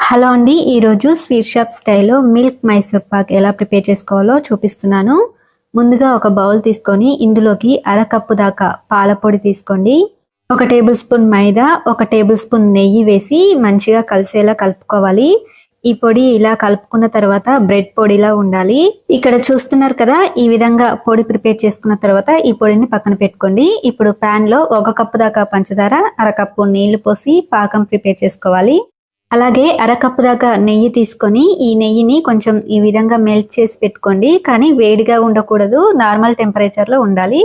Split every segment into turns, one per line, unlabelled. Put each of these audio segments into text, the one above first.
Hello అండి ఈరోజు sweet shop స్టైల్లో మిల్క్ మైసూర్ పాక్ ఎలా ప్రిపేర్ చేసుకోవాలో చూపిస్తున్నాను. ముందుగా ఒక బౌల్ తీసుకొని ఇందులోకి అర కప్పు దాకా పాల పొడి తీసుకోండి. ఒక టేబుల్ స్పూన్ మైదా ఒక టేబుల్ స్పూన్ నెయ్యి వేసి మంచిగా కలిసేలా కలుపుకోవాలి. ఈ పొడి ఇలా కలుపుకున్న తర్వాత బ్రెడ్ పొడిలా ఉండాలి. ఇక్కడ చూస్తున్నారు కదా ఈ విధంగా పొడి ప్రిపేర్ చేసుకున్న తర్వాత ఈ పొడిని పక్కన పెట్టుకోండి. ఇప్పుడు ప్యాన్లో ఒక కప్పు దాకా పంచదార అరకప్పు నీళ్ళు పోసి పాకం ప్రిపేర్ చేసుకోవాలి. అలాగే అరకప్పు దాకా నెయ్యి తీసుకొని ఈ నెయ్యిని కొంచెం ఈ విధంగా మెల్ట్ చేసి పెట్టుకోండి. కానీ వేడిగా ఉండకూడదు. నార్మల్ టెంపరేచర్లో ఉండాలి.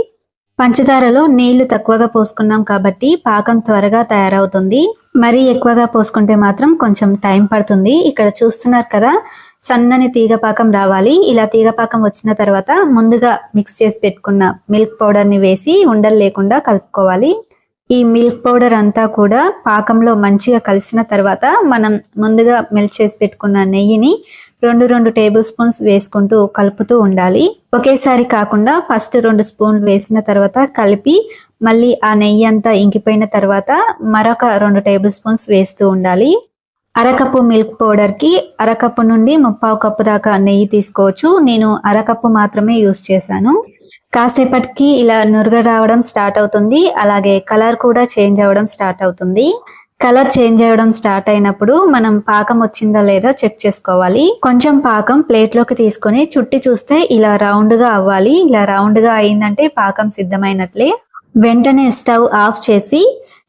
పంచదారలో నీళ్ళు తక్కువగా పోసుకున్నాం కాబట్టి పాకం త్వరగా తయారవుతుంది. మరీ ఎక్కువగా పోసుకుంటే మాత్రం కొంచెం టైం పడుతుంది. ఇక్కడ చూస్తున్నారు కదా సన్నని తీగ పాకం రావాలి. ఇలా తీగ పాకం వచ్చిన తర్వాత ముందుగా మిక్స్ చేసి పెట్టుకున్న మిల్క్ పౌడర్ని వేసి ఉండలు లేకుండా కలుపుకోవాలి. ఈ మిల్క్ పౌడర్ అంతా కూడా పాకంలో మంచిగా కలిసిన తర్వాత మనం ముందుగా మెల్ట్ చేసి పెట్టుకున్న నెయ్యిని రెండు రెండు టేబుల్ స్పూన్స్ వేసుకుంటూ కలుపుతూ ఉండాలి. ఒకేసారి కాకుండా ఫస్ట్ రెండు స్పూన్లు వేసిన తర్వాత కలిపి మళ్ళీ ఆ నెయ్యి అంతా ఇంకిపోయిన తర్వాత మరొక రెండు టేబుల్ స్పూన్స్ వేస్తూ ఉండాలి. అరకప్పు మిల్క్ పౌడర్కి అరకప్పు నుండి ముప్పావు కప్పు దాకా నెయ్యి తీసుకోవచ్చు. నేను అరకప్పు మాత్రమే యూస్ చేశాను. కాసేపటికి ఇలా నురగ రావడం స్టార్ట్ అవుతుంది. అలాగే కలర్ కూడా చేంజ్ అవ్వడం స్టార్ట్ అవుతుంది. కలర్ చేంజ్ అవ్వడం స్టార్ట్ అయినప్పుడు మనం పాకం వచ్చిందా లేదా చెక్ చేసుకోవాలి. కొంచెం పాకం ప్లేట్లోకి తీసుకొని చుట్టి చూస్తే ఇలా రౌండ్గా అవ్వాలి. ఇలా రౌండ్గా అయిందంటే పాకం సిద్ధమైనట్లే. వెంటనే స్టవ్ ఆఫ్ చేసి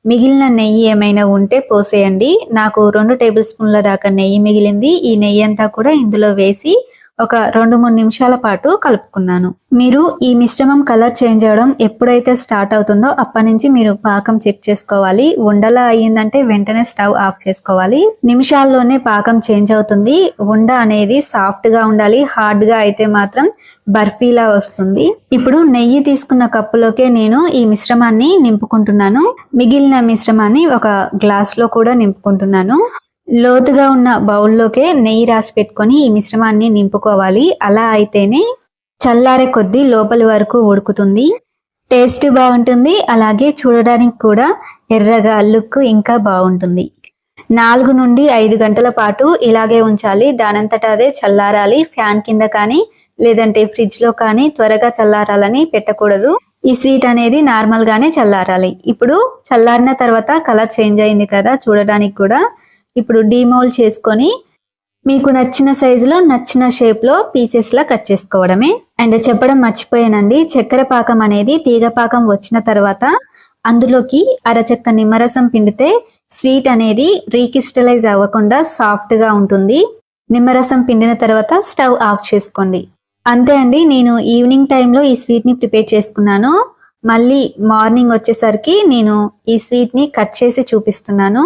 మిగిలిన నెయ్యి ఏమైనా ఉంటే పోసేయండి. నాకు రెండు టేబుల్ స్పూన్ల దాకా నెయ్యి మిగిలింది. ఈ నెయ్యి అంతా కూడా ఇందులో వేసి ఒక రెండు మూడు నిమిషాల పాటు కలుపుకున్నాను. మీరు ఈ మిశ్రమం కలర్ చేంజ్ అవ్వడం ఎప్పుడైతే స్టార్ట్ అవుతుందో అప్పటి నుంచి మీరు పాకం చెక్ చేసుకోవాలి. ఉండలా అయ్యిందంటే వెంటనే స్టవ్ ఆఫ్ చేసుకోవాలి. నిమిషాల్లోనే పాకం చేంజ్ అవుతుంది. ఉండ అనేది సాఫ్ట్గా ఉండాలి. హార్డ్గా అయితే మాత్రం బర్ఫీలా వస్తుంది. ఇప్పుడు నెయ్యి తీసుకున్న కప్పులోకే నేను ఈ మిశ్రమాన్ని నింపుకుంటున్నాను. మిగిలిన మిశ్రమాన్ని ఒక గ్లాస్లో కూడా నింపుకుంటున్నాను. లోతుగా ఉన్న బౌల్లోకే నెయ్యి రాసి పెట్టుకొని ఈ మిశ్రమాన్ని నింపుకోవాలి. అలా అయితేనే చల్లారే కొద్దీ లోపలి వరకు ఉడుకుతుంది. టేస్ట్ బాగుంటుంది. అలాగే చూడడానికి కూడా ఎర్రగా లుక్ ఇంకా బాగుంటుంది. నాలుగు నుండి ఐదు గంటల పాటు ఇలాగే ఉంచాలి. దానంతట అదే చల్లారాలి. ఫ్యాన్ కింద కానీ లేదంటే ఫ్రిడ్జ్లో కానీ త్వరగా చల్లారాలని పెట్టకూడదు. ఈ స్వీట్ అనేది నార్మల్గానే చల్లారాలి. ఇప్పుడు చల్లారిన తర్వాత కలర్ చేంజ్ అయింది కదా చూడడానికి కూడా ఇప్పుడు డీమౌల్ చేసుకొని మీకు నచ్చిన సైజులో నచ్చిన షేప్లో పీసెస్లా కట్ చేసుకోవడమే. అండ్ చెప్పడం మర్చిపోయానండి. చక్కెర పాకం అనేది తీగ పాకం వచ్చిన తర్వాత అందులోకి అరచక్క నిమ్మరసం పిండితే స్వీట్ అనేది రీక్రిస్టలైజ్ అవ్వకుండా సాఫ్ట్గా ఉంటుంది. నిమ్మరసం పిండిన తర్వాత స్టవ్ ఆఫ్ చేసుకోండి. అంతే అండి. నేను ఈవినింగ్ టైంలో ఈ స్వీట్ని ప్రిపేర్ చేసుకున్నాను. మళ్ళీ మార్నింగ్ వచ్చేసరికి నేను ఈ స్వీట్ని కట్ చేసి చూపిస్తున్నాను.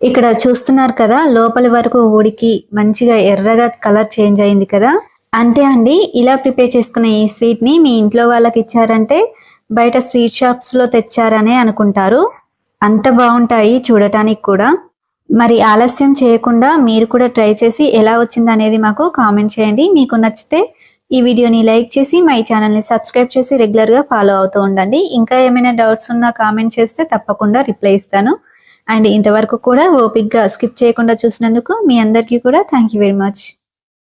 ఇక్కడ చూస్తున్నారు కదా లోపలి వరకు ఉడికి మంచిగా ఎర్రగా కలర్ చేంజ్ అయింది కదా. అంతే అండి ఇలా ప్రిపేర్ చేసుకున్న ఈ స్వీట్ని మీ ఇంట్లో వాళ్ళకి ఇచ్చారంటే బయట స్వీట్ షాప్స్లో తెచ్చారనే అనుకుంటారు. అంత బాగుంటాయి చూడటానికి కూడా. మరి ఆలస్యం చేయకుండా మీరు కూడా ట్రై చేసి ఎలా వచ్చింది అనేది మాకు కామెంట్ చేయండి. మీకు నచ్చితే ఈ వీడియోని లైక్ చేసి మై ఛానల్ని సబ్స్క్రైబ్ చేసి రెగ్యులర్గా ఫాలో అవుతూ ఉండండి. ఇంకా ఏమైనా డౌట్స్ ఉన్నా కామెంట్ చేస్తే తప్పకుండా రిప్లై ఇస్తాను. అండ్ ఇంతవరకు కూడా ఓపిక్గా స్కిప్ చేయకుండా చూసినందుకు మీ అందరికీ కూడా థ్యాంక్ యూ వెరీ మచ్.